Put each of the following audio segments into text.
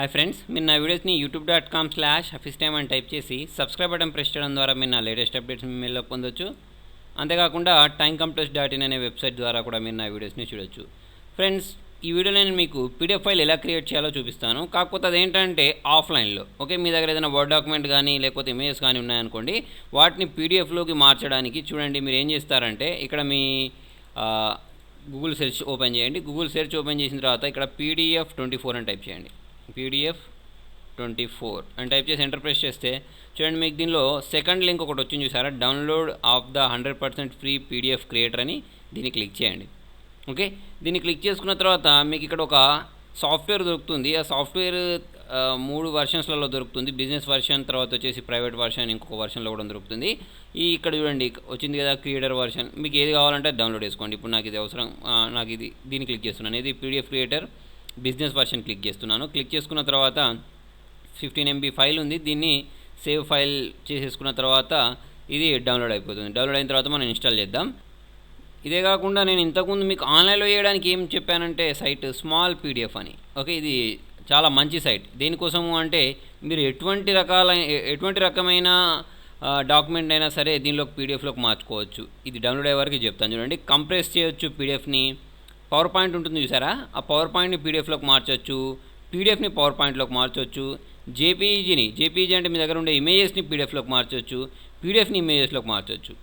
Hi friends మీరు నా వీడియోస్ని YouTube dot com slash Hafeez time అని టైప్ చేసి సబ్స్క్రైబ్ బటన్ ప్రెస్ చేయడం ద్వారా మీరు నా లేటెస్ట్ అప్డేట్స్ మీలో పొందొచ్చు. అంతేకాకుండా టైం కంప్లెస్ డాట్ ఇన్ అనే వెబ్సైట్ ద్వారా కూడా మీరు నా వీడియోస్ని చూడొచ్చు. ఫ్రెండ్స్ ఈ వీడియో నేను మీకు పీడిఎఫ్ ఫైల్ ఎలా క్రియేట్ చేయాలో చూపిస్తాను. కాకపోతే అదేంటంటే ఆఫ్లైన్లో ఓకే మీ దగ్గర ఏదైనా వర్డ్ డాక్యుమెంట్ కానీ లేకపోతే ఇమేజెస్ కానీ ఉన్నాయనుకోండి వాటిని పీడిఎఫ్లోకి మార్చడానికి చూడండి మీరు ఏం చేస్తారంటే ఇక్కడ మీ గూగుల్ సెర్చ్ ఓపెన్ చేయండి. గూగుల్ సెర్చ్ ఓపెన్ చేసిన తర్వాత ఇక్కడ పీడిఎఫ్ ట్వంటీ ఫోర్ అని టైప్ చేయండి. పీడిఎఫ్ ట్వంటీ ఫోర్ అని టైప్ చేసి ఎంటర్ ప్రెస్ చేస్తే చూడండి మీకు దీనిలో సెకండ్ లింక్ ఒకటి వచ్చింది చూసారా? Download of the hundred percent free PDF creator అని దీన్ని క్లిక్ చేయండి. ఓకే? దీన్ని క్లిక్ చేసుకున్న తర్వాత మీకు ఇక్కడ ఒక సాఫ్ట్వేర్ దొరుకుతుంది. ఆ సాఫ్ట్వేర్ మూడు వర్షన్స్లలో దొరుకుతుంది. బిజినెస్ వర్షన్ తర్వాత వచ్చేసి ప్రైవేట్ వర్షన్ ఇంకొక వర్షన్లో కూడా దొరుకుతుంది. ఈ ఇక్కడ చూడండి వచ్చింది కదా క్రియేటర్ వర్షన్. మీకు ఏది కావాలంటే డౌన్లోడ్ చేసుకోండి. ఇప్పుడు నాకు ఇది అవసరం నాకు ఇది దీన్ని క్లిక్ చేస్తున్నాను. ఇది PDF creator. Business version click చేస్తున్నాను. క్లిక్ చేసుకున్న తర్వాత ఫిఫ్టీన్ ఎంబీ ఫైల్ ఉంది. దీన్ని సేవ్ ఫైల్ చేసేసుకున్న తర్వాత ఇది డౌన్లోడ్ అయిపోతుంది. డౌన్లోడ్ అయిన తర్వాత మనం ఇన్స్టాల్ చేద్దాం. ఇదే కాకుండా నేను ఇంతకుముందు మీకు ఆన్లైన్లో చేయడానికి ఏం చెప్పానంటే సైట్ స్మాల్ పీడిఎఫ్ అని. ఓకే ఇది చాలా మంచి సైట్. దేనికోసము అంటే మీరు ఎటువంటి రకాల ఎటువంటి రకమైన డాక్యుమెంట్ అయినా సరే దీనిలోకి పీడిఎఫ్లోకి మార్చుకోవచ్చు. ఇది డౌన్లోడ్ అయ్యే వరకు చెప్తాను. చూడండి కంప్రెస్ చేయొచ్చు పీడిఎఫ్ని. పవర్ పాయింట్ ఉంటుంది చూసారా? ఆ పవర్ పాయింట్ని పీడిఎఫ్లోకి మార్చవచ్చు పీడిఎఫ్ని పవర్ పాయింట్లోకి మార్చవచ్చు జేపీజీని జేపీజీ అంటే మీ దగ్గర ఉండే ఇమేజెస్ని పీడిఎఫ్లోకి మార్చొచ్చు. పీడిఎఫ్ని ఇమేజెస్లోకి మార్చవచ్చు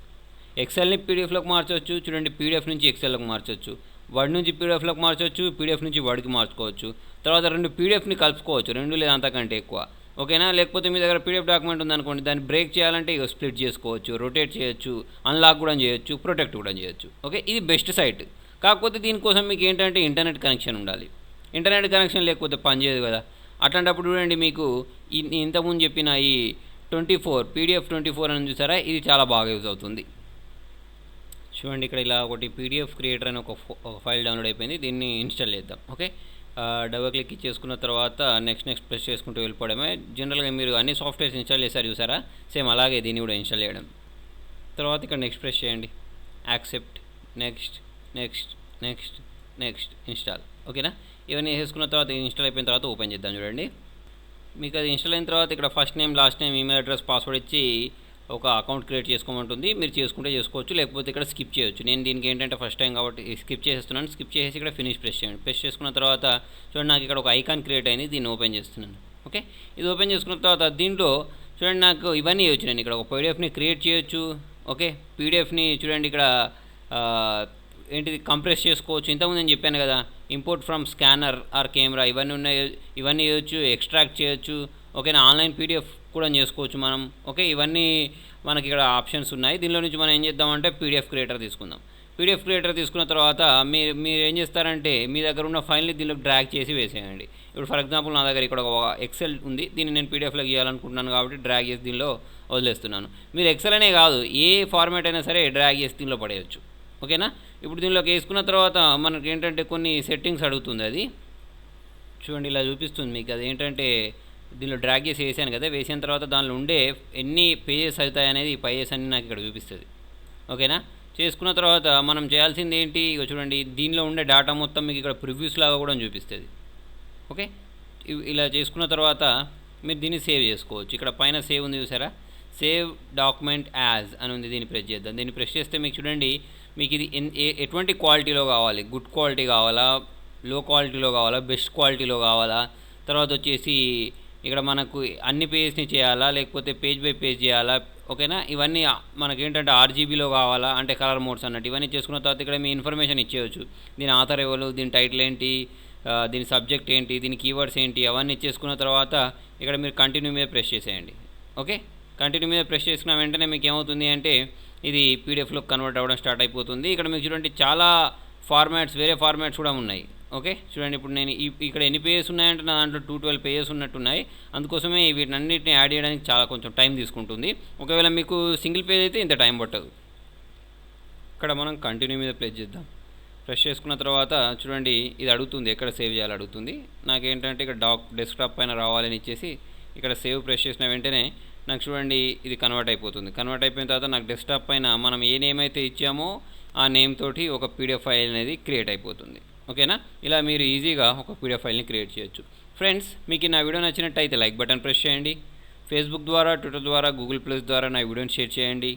ఎక్సెల్ని పీడిఎఫ్లోకి మార్చవచ్చు చూడండి పీడిఎఫ్ నుంచి ఎక్సెల్లోకి మార్చవచ్చు వర్డ్ నుంచి పీడిఎఫ్లోకి మార్చవచ్చు పీడిఎఫ్ నుంచి వర్డ్కి మార్చుకోవచ్చు. తర్వాత రెండు పీడిఎఫ్ని కలుపుకోవచ్చు. రెండు లేదా అంతకంటే ఎక్కువ. ఓకేనా? లేకపోతే మీ దగ్గర పీడిఎఫ్ డాక్యుమెంట్ ఉందనుకోండి దాన్ని బ్రేక్ చేయాలంటే ఇక స్ప్లిట్ చేసుకోవచ్చు రొటేట్ చేయొచ్చు అన్లాక్ కూడా చేయొచ్చు ప్రొటెక్ట్ కూడా చేయొచ్చు. ఓకే? ఇది బెస్ట్ సైట్. కాకపోతే దీనికోసం మీకు ఏంటంటే ఇంటర్నెట్ కనెక్షన్ ఉండాలి. ఇంటర్నెట్ కనెక్షన్ లేకపోతే పనిచేయదు కదా. అట్లాంటప్పుడు చూడండి మీకు ఇంతకుముందు చెప్పిన ఈ twenty four PDF twenty four అని చూసారా? ఇది చాలా బాగా యూజ్ అవుతుంది. చూడండి ఇక్కడ ఇలా ఒకటి పీడిఎఫ్ క్రియేటర్ అని ఒక ఫో- ఫైల్ డౌన్లోడ్ అయిపోయింది. దీన్ని ఇన్స్టాల్ చేద్దాం. ఓకే? డబల్ క్లిక్ చేసుకున్న తర్వాత నెక్స్ట్ నెక్స్ట్ ప్రెస్ చేసుకుంటూ వెళ్ళిపోవడమే. జనరల్గా మీరు అన్ని సాఫ్ట్వేర్స్ ఇన్స్టాల్ చేశారు చూసారా? సేమ్ అలాగే దీన్ని కూడా ఇన్స్టాల్ చేయడం. తర్వాత ఇక్కడ నెక్స్ట్ ప్రెస్ చేయండి. Accept. Next. Next next next install. ఓకేనా? ఇవన్నీ వేసుకున్న తర్వాత ఇన్స్టాల్ అయిపోయిన తర్వాత ఓపెన్ చేద్దాం చూడండి. మీకు అది ఇన్స్టాల్ అయిన తర్వాత ఇక్కడ first name last name email address password ఇచ్చి ఒక అకౌంట్ క్రియేట్ చేసుకోమంటుంది. మీరు చేసుకుంటే చేసుకోవచ్చు లేకపోతే ఇక్కడ స్కిప్ చేయొచ్చు. నేను దీనికి ఏంటంటే ఫస్ట్ టైం కాబట్టి స్కిప్ చేసేస్తున్నాను. స్కిప్ చేసేసి ఇక్కడ ఫినిష్ ప్రెస్ చేయండి. ప్రెస్ చేసుకున్న తర్వాత చూడండి నాకు ఇక్కడ ఒక ఐకాన్ క్రియేట్ అయింది. దీన్ని ఓపెన్ చేస్తున్నాను. ఓకే? ఇది ఓపెన్ చేసుకున్న తర్వాత దీంట్లో చూడండి నాకు ఇవన్నీ వచ్చినాయి ఇక్కడ ఒక పీడిఎఫ్ని క్రియేట్ చేయొచ్చు. ఓకే? పీడిఎఫ్ని చూడండి ఇక్కడ ఏంటిది కంప్రెస్ చేసుకోవచ్చు. ఇంతకుముందు నేను చెప్పాను కదా import from scanner or camera ఇవన్నీ ఉన్నాయి ఇవన్నీ చేయొచ్చు ఎక్స్ట్రాక్ట్ చేయొచ్చు. ఓకేనా ఆన్లైన్ పీడిఎఫ్ కూడా చేసుకోవచ్చు మనం. ఓకే ఇవన్నీ మనకి ఇక్కడ ఆప్షన్స్ ఉన్నాయి. దీనిలో నుంచి మనం ఏం చేద్దామంటే పీడిఎఫ్ క్రియేటర్ తీసుకుందాం. పీడిఎఫ్ క్రియేటర్ తీసుకున్న తర్వాత మీరు మీరు ఏం చేస్తారంటే మీ దగ్గర ఉన్న ఫైల్ని దీనిలో డ్రాగ్ చేసి వేసేయండి. ఇప్పుడు ఫర్ ఎగ్జాంపుల్ నా దగ్గర ఇక్కడ ఒక ఎక్సెల్ ఉంది. దీన్ని నేను పీడిఎఫ్లో చేయాలనుకుంటున్నాను కాబట్టి డ్రాగ్ చేసి దీనిలో వదిలేస్తున్నాను. మీరు ఎక్సెల్ అనే కాదు ఏ ఫార్మాట్ అయినా సరే డ్రాగ్ చేసి దీనిలో పడేయచ్చు. ఓకేనా ఇప్పుడు దీనిలోకి వేసుకున్న తర్వాత మనకి ఏంటంటే కొన్ని సెట్టింగ్స్ అడుగుతుంది అది. చూడండి ఇలా చూపిస్తుంది మీకు. అది ఏంటంటే దీనిలో డ్రాగ్ చేసి వేసాను కదా వేసిన తర్వాత దానిలో ఉండే ఎన్ని పేజెస్ అవుతాయి అనేది ఈ పేజెస్ అన్ని నాకు ఇక్కడ చూపిస్తుంది. ఓకేనా? చేసుకున్న తర్వాత మనం చేయాల్సింది ఏంటి? ఇక చూడండి దీనిలో ఉండే డేటా మొత్తం మీకు ఇక్కడ ప్రివ్యూస్ లాగా కూడా చూపిస్తుంది. ఓకే? ఇలా చేసుకున్న తర్వాత మీరు దీన్ని సేవ్ చేసుకోవచ్చు. ఇక్కడ పైన సేవ్ ఉంది చూసారా? సేవ్ డాక్యుమెంట్ యాజ్ అని ఉంది. దీన్ని ప్రెస్ చేద్దాం. దీన్ని ప్రెస్ చేస్తే మీకు చూడండి మీకు ఇది ఏ- ఎటువంటి క్వాలిటీలో కావాలి? గుడ్ క్వాలిటీ కావాలా? లో క్వాలిటీలో కావాలా? బెస్ట్ క్వాలిటీలో కావాలా? తర్వాత వచ్చేసి ఇక్కడ మనకు అన్ని పేజ్ని చేయాలా? లేకపోతే పేజ్ బై పేజ్ చేయాలా? ఓకేనా? ఇవన్నీ మనకి ఏంటంటే ఆర్జీబీలో కావాలా? అంటే కలర్ మోడ్స్ అన్నట్టు. ఇవన్నీ చేసుకున్న తర్వాత ఇక్కడ మీ ఇన్ఫర్మేషన్ ఇచ్చేయచ్చు. దీని ఆథర్ ఎవరు? దీని టైటిల్ ఏంటి? దీని సబ్జెక్ట్ ఏంటి? దీని కీవర్డ్స్ ఏంటి? అవన్నీ చేసుకున్న తర్వాత ఇక్కడ మీరు కంటిన్యూ మీద ప్రెస్ చేసేయండి. ఓకే? కంటిన్యూ మీద ప్రెస్ చేసుకున్న వెంటనే మీకు ఏమవుతుంది అంటే ఇది పీడిఎఫ్లో కన్వర్ట్ అవ్వడం స్టార్ట్ అయిపోతుంది. ఇక్కడ మీకు చూడండి చాలా ఫార్మాట్స్ వేరే ఫార్మాట్స్ కూడా ఉన్నాయి. ఓకే? చూడండి ఇప్పుడు నేను ఇక్కడ ఎన్ని పేజెస్ ఉన్నాయంటే నా దాంట్లో టూ ట్వెల్వ్ పేజెస్ ఉన్నట్టున్నాయి. అందుకోసమే వీటినన్నిటిని యాడ్ చేయడానికి చాలా కొంచెం టైం తీసుకుంటుంది. ఒకవేళ మీకు సింగిల్ పేజ్ అయితే ఇంత టైం పట్టదు. ఇక్కడ మనం కంటిన్యూ మీద ప్రెస్ చేద్దాం. ప్రెస్ చేసుకున్న తర్వాత చూడండి ఇది అడుగుతుంది ఎక్కడ సేవ్ చేయాలి అడుగుతుంది. నాకేంటంటే ఇక్కడ డాక్ డెస్క్టాప్ పైన రావాలని ఇచ్చేసి ఇక్కడ సేవ్ ప్రెస్ చేసిన వెంటనే నాకు చూడండి ఇది కన్వర్ట్ అయిపోతుంది. కన్వర్ట్ అయిపోయిన తర్వాత నాకు డెస్క్టాప్ పైన మనం ఏ నేమ్ అయితే ఇచ్చామో ఆ నేమ్ తోటి ఒక పీడిఎఫ్ ఫైల్ అనేది క్రియేట్ అయిపోతుంది. ఓకేనా ఇలా మీరు ఈజీగా ఒక పీడిఎఫ్ ఫైల్ని క్రియేట్ చేయొచ్చు. ఫ్రెండ్స్ మీకు నా వీడియో నచ్చినట్టయితే లైక్ బటన్ ప్రెస్ చేయండి. ఫేస్బుక్ ద్వారా ట్విట్టర్ ద్వారా గూగుల్ ప్లస్ ద్వారా నా వీడియోని షేర్ చేయండి.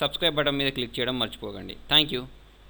సబ్స్క్రైబ్ బటన్ మీద క్లిక్ చేయడం మర్చిపోకండి. Thank you